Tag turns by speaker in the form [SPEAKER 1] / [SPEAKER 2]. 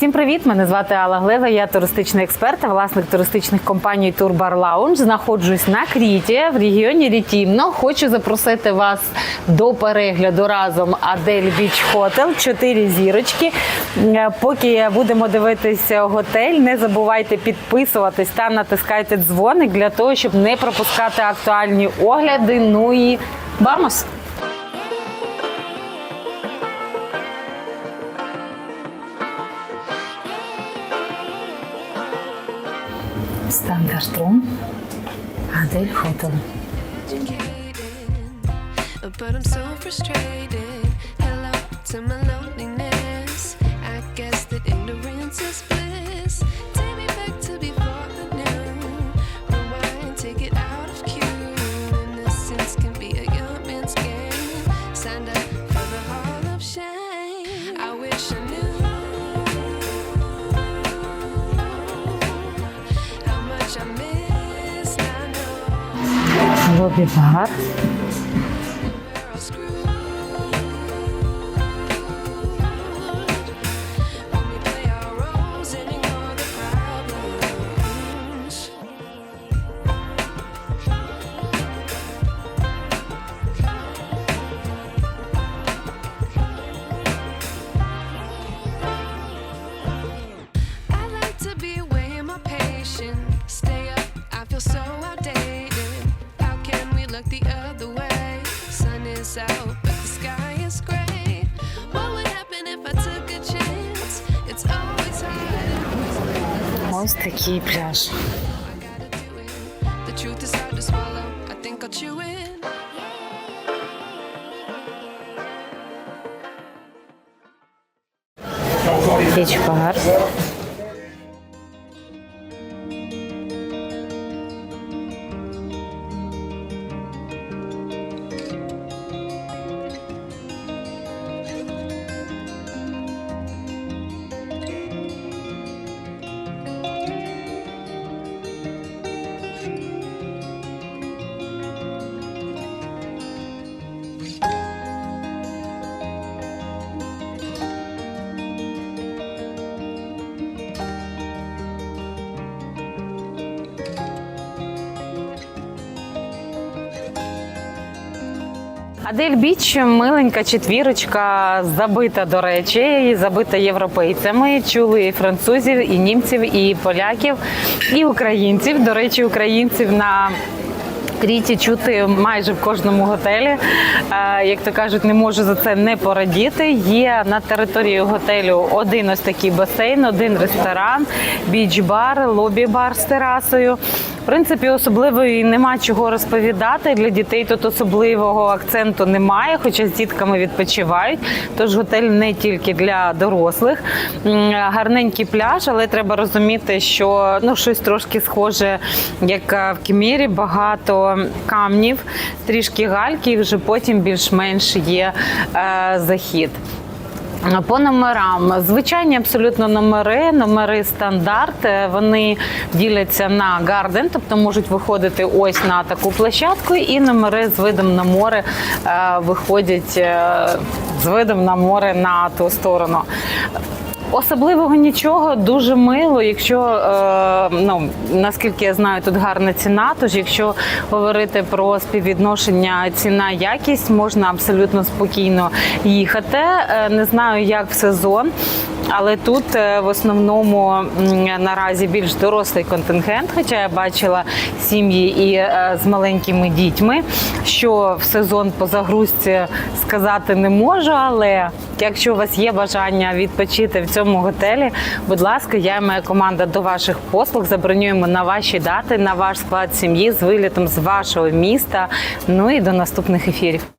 [SPEAKER 1] Всім привіт! Мене звати Алла Глева. Я туристичний експерт, власник туристичних компаній Турбар Лаунж. Знаходжусь на Кріті в регіоні Рітімно. Хочу запросити вас до перегляду разом Адель Біч Хотел. Чотири зірочки. Е, Поки будемо дивитися готель, не забувайте підписуватись та натискайте дзвоник для того, щоб не пропускати актуальні огляди. Ну і вамос! Standard Room, Adel Hotel.
[SPEAKER 2] But I'm so frustrated. Hello to my loneliness. I guess that ignorance is bliss. Take me back to before Rewind, take it out of cue. Innocence can be a young man's game. Signed up for the hall of shame. I wish I व्यवहार out, but the sky is gray. What would happen if I took a chance? It's always hard. The truth is hard to swallow. I think I'll chew it.
[SPEAKER 1] Beach bar. Адель Біч миленька четвірочка, забита, до речі, забита європейцями. Чули і французів, і німців, і поляків, і українців. До речі, українців на Кріті чути майже в кожному готелі. Е, Як то кажуть, не можу за це не порадіти. Є на території готелю один ось такий басейн, один ресторан, біч-бар, лобі-бар з терасою. В принципі, особливо і нема чого розповідати. Для дітей тут особливого акценту немає, хоча з дітками відпочивають. Тож готель не тільки для дорослих. Гарненький пляж, але треба розуміти, що ну щось трошки схоже, як е, в Кімері, багато камнів, трішки гальки, і вже потім більш-менш є е, захід. По номерам звичайні абсолютно номери, номери стандарт. Е, Вони діляться на гарден, тобто можуть виходити ось на таку площадку, і номери з видом на море е, виходять е, з видом на море на ту сторону. Особливого нічого, дуже мило. Якщо е, ну наскільки я знаю, тут гарна ціна. Тож, якщо говорити про співвідношення ціна якість, можна абсолютно спокійно їхати. Е, не знаю, як в сезон. Але тут е, в основному наразі більш дорослий контингент, хоча я бачила сім'ї і е, з маленькими дітьми, що в сезон по загрузці сказати не можу. Але якщо у вас є бажання відпочити в цьому готелі, будь ласка, я і моя команда до ваших послуг забронюємо на ваші дати, на ваш склад сім'ї з вилітом з вашого міста. Ну і до наступних ефірів.